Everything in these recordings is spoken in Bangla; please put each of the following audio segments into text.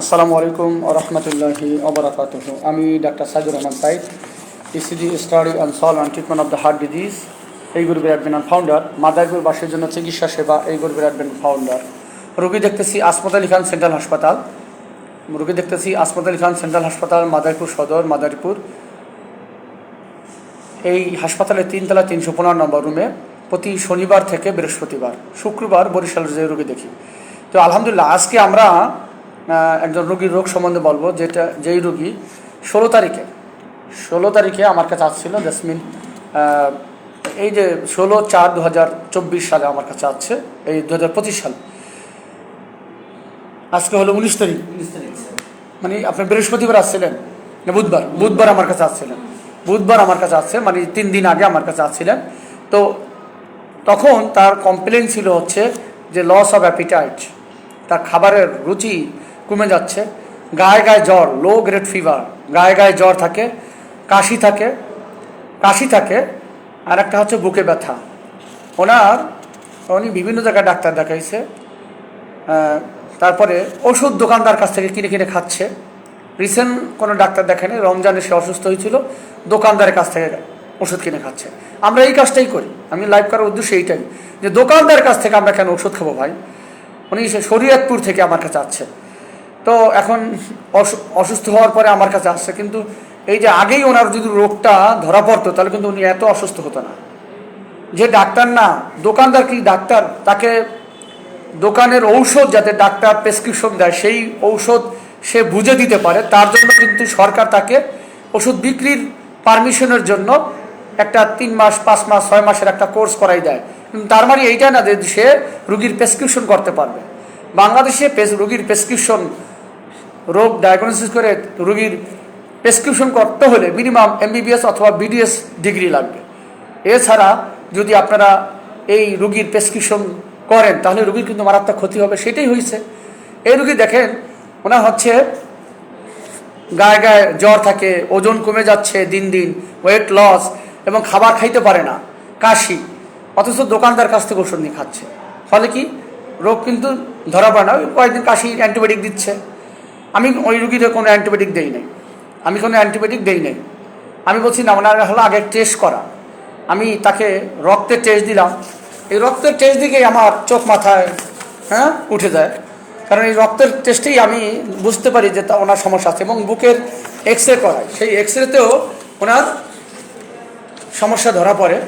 আসসালামু আলাইকুম রহমতুল্লাহি ওবরাকাতুহ আমি doctor Saidur Rahman Sayed ECG study and solve and treatment of the heart disease এই গ্রুপের অ্যাডমিন অ্যান্ড ফাউন্ডার মাদারপুর বাসের জন্য চিকিৎসা সেবা, এই গ্রুপের অ্যাডমিন ফাউন্ডার রোগী দেখতেছি আসমত খান সেন্ট্রাল হাসপাতাল। রোগী দেখতেছি আসমত খান সেন্ট্রাল হাসপাতাল, মাদারপুর সদর, মাদারপুর। এই হাসপাতালের তিনতলা তিনশো পনেরো নম্বর রুমে প্রতি শনিবার থেকে বৃহস্পতিবার, শুক্রবার বরিশাল যে রোগী দেখি। তো আলহামদুলিল্লাহ, আজকে আমরা একজন রোগীর রোগ সম্বন্ধে বলব, যেটা যেই রোগী ষোলো তারিখে ষোলো তারিখে আমার কাছে আসছিল, জাসমিন এই যে ষোলো চার দু হাজার চব্বিশ সালে আমার কাছে আসছে, এই দু হাজার পঁচিশ সালে। আজকে হলো উনিশ তারিখ। মানে আপনি বৃহস্পতিবার আসছিলেন? না, বুধবার। বুধবার আমার কাছে আসছিলেন। বুধবার আমার কাছে আসছে মানে তিন দিন আগে আমার কাছে আসছিলেন। তো তখন তার কমপ্লেন ছিল হচ্ছে যে লস অফ অ্যাপিটাইট তার খাবারের রুচি কমে যাচ্ছে। গায়ে গায়ে জ্বর লো গ্রেড ফিভার গায়ে গায়ে জ্বর থাকে, কাশি থাকে কাশি থাকে, আর একটা হচ্ছে বুকে ব্যথা। ওনার, উনি বিভিন্ন জায়গায় ডাক্তার দেখাইছে তারপরে ওষুধ দোকানদার কাছ থেকে কিনে কিনে খাচ্ছে। রিসেন্ট কোনো ডাক্তার দেখেনি, রমজানে সে অসুস্থ হয়েছিল, দোকানদারের কাছ থেকে ওষুধ কিনে খাচ্ছে। আমরা এই কাজটাই করি, আমি লাইভ করার উদ্দেশ্য এইটাই, যে দোকানদারের কাছ থেকে আমরা কেন ওষুধ খাব ভাই? উনি সে শরীয়তপুর থেকে আমার কাছে আসছে। তো এখন অসুস্থ হওয়ার পরে আমার কাছে আসছে। কিন্তু এই যে আগেই ওনার যদি রোগটা ধরা পড়তো, তাহলে কিন্তু উনি এত অসুস্থ হতো না। যে ডাক্তার না, দোকানদার কি ডাক্তার? তাকে দোকানের ঔষধ যাতে ডাক্তার প্রেসক্রিপশন দেয়, সেই ঔষধ সে বুঝে দিতে পারে। তার জন্য কিন্তু সরকার তাকে ওষুধ বিক্রির পারমিশনের জন্য একটা তিন মাস, পাঁচ মাস, ছয় মাসের একটা কোর্স করাই দেয়। কিন্তু তার মানে এইটা না যে সে রুগীর প্রেসক্রিপশন করতে পারবে। বাংলাদেশে রুগীর প্রেসক্রিপশন রোগ ডায়াগনোসিস করে রুগীর প্রেসক্রিপশন করতে হলে মিনিমাম এমবিবিএস অথবা বিডিএস ডিগ্রি লাগবে। এছাড়া যদি আপনারা এই রুগীর প্রেসক্রিপশন করেন, তাহলে রুগীর কিন্তু মারাত্মক ক্ষতি হবে, সেটাই হয়েছে এই রুগী দেখেন, ওনার হচ্ছে গায়ে গায়ে জ্বর থাকে, ওজন কমে যাচ্ছে দিন দিন ওয়েট লস এবং খাবার খাইতে পারে না, কাশি, অথচ দোকানদার কাছ থেকে ওষুধ নিয়ে খাচ্ছে। ফলে কি? রোগ কিন্তু ধরা পড়ে না কয়েকদিন কাশি অ্যান্টিবায়োটিক দিচ্ছে। আমি ওই রুগীদের কোনো অ্যান্টিবায়োটিক দেই নাই। আমি কোনো অ্যান্টিবায়োটিক দেই নাই। আমি বলছি, না, ওনার হলো আগে টেস্ট করা। আমি তাকে রক্তের টেস্ট দিলাম। এই রক্তের টেস্ট দিকেই আমার চোখ মাথায় হ্যাঁ উঠে যায়। কারণ এই রক্তের টেস্টেই আমি বুঝতে পারি যে তা ওনার সমস্যা আছে এবং বুকের এক্স রে করায়। সেই এক্স রেতেও ওনার সমস্যা ধরা পড়ে।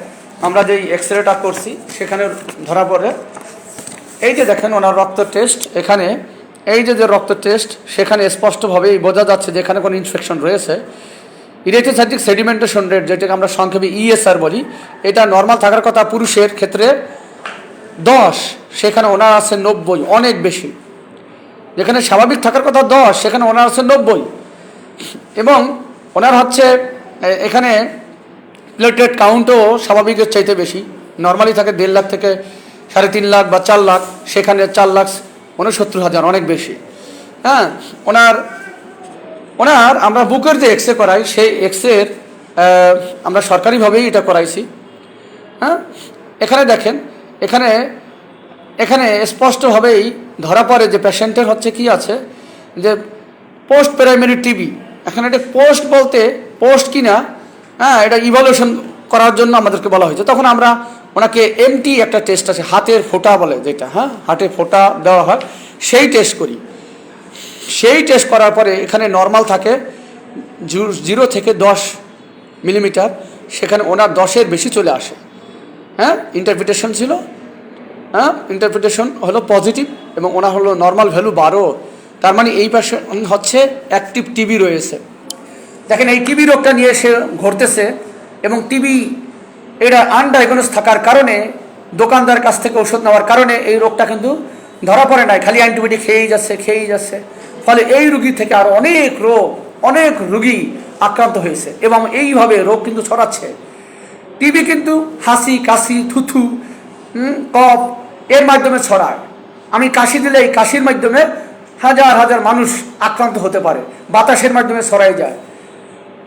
আমরা যেই এক্স রেটা করছি, সেখানে ধরা পড়ে। এই যে দেখেন, ওনার রক্ত টেস্ট এখানে এই যে যে রক্ত টেস্ট সেখানে স্পষ্টভাবেই বোঝা যাচ্ছে যে এখানে কোনো ইনফেকশন রয়েছে। ইরেথোসাইটিক সেডিমেন্টেশন রেট যেটাকে আমরা সংক্ষেপে ইএসআর বলি, এটা নর্মাল থাকার কথা পুরুষের ক্ষেত্রে দশ, সেখানে ওনার আছে নব্বই, অনেক বেশি। যেখানে স্বাভাবিক থাকার কথা দশ, সেখানে ওনার আছে নব্বই। এবং ওনার হচ্ছে এখানে প্লেটেড কাউন্টও স্বাভাবিকের চাইতে বেশি। নর্মালি থাকে দেড় লাখ থেকে সাড়ে তিন লাখ বা চার লাখ, সেখানে চার লাখ উনসত্তর হাজার, অনেক বেশি। হ্যাঁ ওনার ওনার আমরা বুকের যে এক্স রে করাই, সেই এক্সরের আমরা সরকারিভাবেই এটা করাইছি। হ্যাঁ এখানে দেখেন, এখানে এখানে স্পষ্টভাবেই ধরা পড়ে যে পেশেন্টের হচ্ছে কি আছে, যে পোস্ট প্রাইমারি টিবি। এখানে এটা পোস্ট বলতে পোস্ট কিনা হ্যাঁ এটা ইভলিউশন করার জন্য আমাদেরকে বলা হয়েছে। তখন আমরা ওনাকে এমটি একটা টেস্ট আছে, হাতের ফোঁটা বলে যেটা হ্যাঁ? হাতের ফোঁটা দেওয়া হয়, সেই টেস্ট করি। সেই টেস্ট করার পরে এখানে নর্মাল থাকে, জিরো থেকে দশ মিলিমিটার সেখানে ওনার দশের বেশি চলে আসে। হ্যাঁ? ইন্টারপ্রিটেশন ছিল। হ্যাঁ? ইন্টারপ্রিটেশন হলো পজিটিভ এবং ওনার হলো নর্মাল ভ্যালু বারো। তার মানে এই পাশে হচ্ছে অ্যাক্টিভ টিবি রয়েছে। দেখেন, এই টিবি রোগটা নিয়ে সে ঘটতেছে এবং টিবি এটা আনডায়াগনোস থাকার কারণে, দোকানদার কাছ থেকে ওষুধ নেওয়ার কারণে এই রোগটা কিন্তু ধরা পড়ে নাই। খালি অ্যান্টিবায়োটিক খেয়েই যাচ্ছে খেয়েই যাচ্ছে। ফলে এই রুগী থেকে আরও অনেক রোগ, অনেক রুগী আক্রান্ত হয়েছে এবং এইভাবে রোগ কিন্তু ছড়াচ্ছে। টিবি কিন্তু হাসি, কাশি, থুথু কফ এর মাধ্যমে ছড়ায়। আমি কাশি দিলে এই কাশির মাধ্যমে হাজার হাজার মানুষ আক্রান্ত হতে পারে, বাতাসের মাধ্যমে ছড়াই যায়।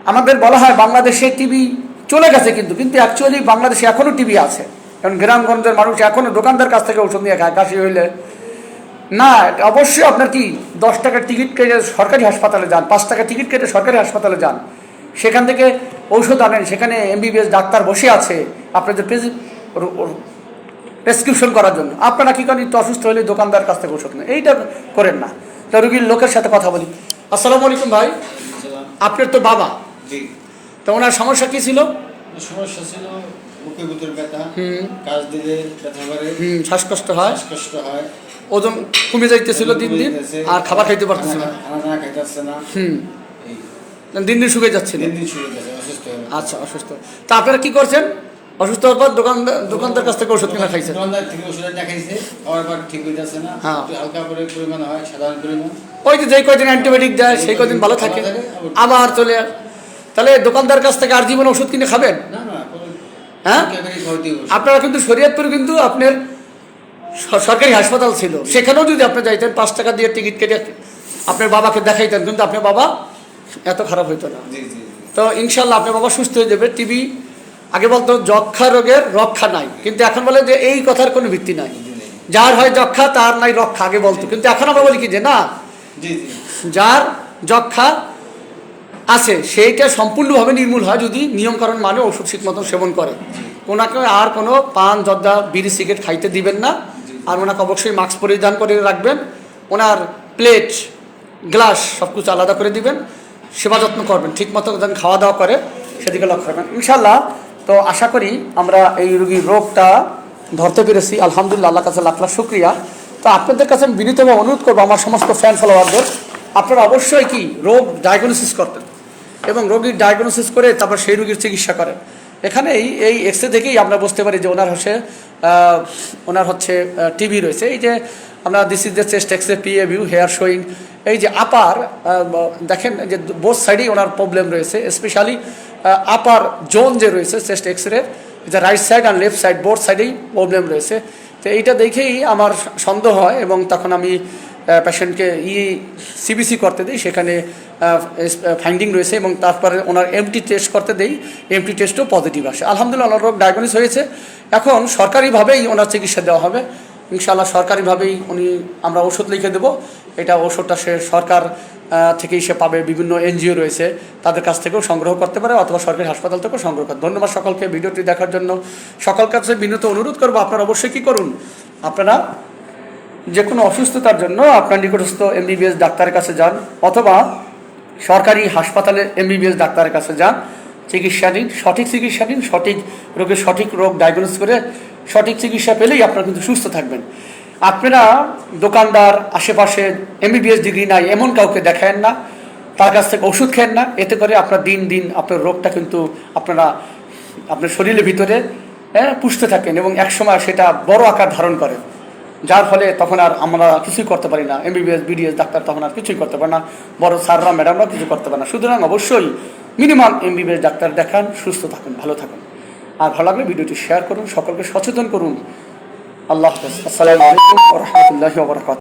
আমাদের বলা হয় বাংলাদেশে টিভি চলে গেছে কিন্তু কিন্তু অ্যাকচুয়ালি বাংলাদেশে এখনও টিভি আছে। কারণ গ্রামগঞ্জের মানুষ এখনও দোকানদার কাছ থেকে ওষুধ নিয়ে খায় কাশি হইলে। না অবশ্যই আপনার কি দশ টাকার টিকিট কেটে সরকারি হাসপাতালে যান পাঁচ টাকার টিকিট কেটে সরকারি হাসপাতালে যান। সেখান থেকে ঔষধ আনেন সেখানে এমবিবিএস ডাক্তার বসে আছে আপনাদের প্রেসক্রিপশন করার জন্য। আপনারা কি করেন অসুস্থ হলে দোকানদার কাছ থেকে ওষুধ নেন। এইটা করেন না। তা রুগীর লোকের সাথে কথা বলি। আসসালামু আলাইকুম ভাই। আপনার তো বাবা। জি। তো ওনার সমস্যা কি ছিল? সমস্যা ছিল বুকে ভিতর ব্যথা হুম। কাজ দিলে ব্যথা করে শ্বাসকষ্ট হয়। শ্বাসকষ্ট হয়। ওজন কমে যাইতেছিল দিন দিন আর খাবার খাইতে পারতেছিল না। খানা না খাইতে না। হুম। দিন দিন শুকিয়ে যাচ্ছিল দিন দিন শুরু গেছে অসুস্থ আচ্ছা অসুস্থ। তা আপনারা কি করছেন? অসুস্থ হওয়ার পর দোকানদার দোকানদার কাছ থেকে ওষুধ কিনা খাইছেন। দোকানদার থেকে ওষুধ দেখাইছে খাওয়ার পর ঠিক হয়ে যাচ্ছে না। হ্যাঁ। একটু হালকা করে পরিমাণ হয় সাধারণ পরিমাণ। ওই যে যেই কয়দিন অ্যান্টিবায়োটিক দেয় সেই কয়দিন ভালো থাকে। আবার চলে আসে। তাহলে দোকানদার কাছ থেকে আর জীবন ওষুধ কিনে খাবেন? হ্যাঁ। আপনারা কিন্তু শরীয়তপুরে কিন্তু আপনার সরকারি হাসপাতাল ছিল। সেখানেও যদি আপনি যাইতেন পাঁচ টাকা দিয়ে টিকিট কেটে আপনার বাবাকে দেখাইতেন কিন্তু আপনার বাবা এত খারাপ হইতো না। তো ইনশাল্লাহ আপনার বাবা সুস্থ হয়ে যাবে। টিবি আগে বলতো যক্ষা রোগের রক্ষা নাই। কিন্তু এখন বলে যে এই কথার কোনো ভিত্তি নাই। যার হয় যক্ষা তার নাই রক্ষা আগে বলতো। কিন্তু এখন আমরা বলি কি যে না যার যক্ষা আছে, সেইটা সম্পূর্ণভাবে নির্মূল হয় যদি নিয়মকরণ মানে ওষুধ ঠিক মতন সেবন করে। ওনাকে আর কোনো পান, জর্দা, বিড়ি, সিগারেট খাইতে দিবেন না। আর ওনাকে অবশ্যই মাস্ক পরিধান করে রাখবেন। ওনার প্লেট, গ্লাস সব কিছু আলাদা করে দিবেন। সেবা যত্ন করবেন, ঠিক মতো যেন খাওয়া দাওয়া করে, সেদিকে লক্ষ্য রাখবেন। ইনশাল্লাহ তো আশা করি আমরা এই রোগীর রোগটা ধরতে পেরেছি। আলহামদুলিল্লাহ, আল্লাহ কাছে লাখ লাখ শুক্রিয়া। তো আপনাদের কাছে আমি বিনীতভাবে অনুরোধ করব, আমার সমস্ত ফ্যান ফলোয়ারদের আপনারা অবশ্যই কি রোগ ডায়াগনোসিস করতেন? এবং রোগীর ডায়াগনোসিস করে তারপর সেই রোগীর চিকিৎসা করেন। এখানে এই এক্সরে দেখেই আমরা বুঝতে পারি যে ওনার হচ্ছে ওনার হচ্ছে টিভি রয়েছে। এই যে আমরা this is the chest x-ray P A view here showing এই যে আপার দেখেন যে বোথ সাইডেই ওনার প্রবলেম রয়েছে। স্পেশালি আপার জোন যে রয়েছে চেস্ট এক্সরে যে রাইট সাইড আর লেফট সাইড বোথ সাইডেই প্রবলেম রয়েছে। তো এইটা দেখেই আমার সন্দেহ হয় এবং তখন আমি পেশেন্টকে ই সিবিসি করতে দিই, সেখানে ফাইন্ডিং রয়েছে এবং তারপরে ওনার এমটি টেস্ট করতে দেই এমটি টেস্টও পজিটিভ আসে। আলহামদুলিল্লাহ ওনার রোগ ডায়াগনোস হয়েছে। এখন সরকারিভাবেই ওনার চিকিৎসা দেওয়া হবে। ইনশাআল্লাহ সরকারিভাবেই উনি, আমরা ওষুধ লিখে দেবো। এটা ওষুধটা সে সরকার থেকেই সে পাবে। বিভিন্ন এনজিও রয়েছে, তাদের কাছ থেকেও সংগ্রহ করতে পারে অথবা সরকারি হাসপাতাল থেকেও সংগ্রহ করতে ধন্যবাদ সকলকে ভিডিওটি দেখার জন্য। সকল কাছে বিনীত অনুরোধ করব। আপনারা অবশ্যই কী করুন? আপনারা যে কোনো অসুস্থতার জন্য আপনার নিকটস্থ এমবিবিএস ডাক্তারের কাছে যান অথবা সরকারি হাসপাতালে এমবিবিএস ডাক্তারের কাছে যান চিকিৎসা নিন সঠিক চিকিৎসা নিন সঠিক রোগের সঠিক রোগ ডায়াগনোস করে সঠিক চিকিৎসা পেলেই আপনারা কিন্তু সুস্থ থাকবেন। আপনারা দোকানদার আশেপাশে এমবিবিএস ডিগ্রি নাই এমন কাউকে দেখায়েন না তার কাছ থেকে ওষুধ খেয়েন না এতে করে আপনার দিন দিন আপনার রোগটা কিন্তু আপনারা আপনার শরীরের ভিতরে হ্যাঁ, পুষতে থাকেন এবং একসময় সেটা বড় আকার ধারণ করে। যার ফলে তখন আর আমরা কিছুই করতে পারি না। এমবিবিএস বিডিএস ডাক্তার তখন আর কিছুই করতে পারে না। বড় স্যাররা, ম্যাডামরা কিছু করতে পারে না। সুতরাং অবশ্যই মিনিমাম এমবিবিএস ডাক্তার দেখান, সুস্থ থাকুন, ভালো থাকুন। আর ভালো লাগলে ভিডিওটি শেয়ার করুন, সকলকে সচেতন করুন। আল্লাহ হাফেজ। আসসালামু আলাইকুম রহমতুল্লাহ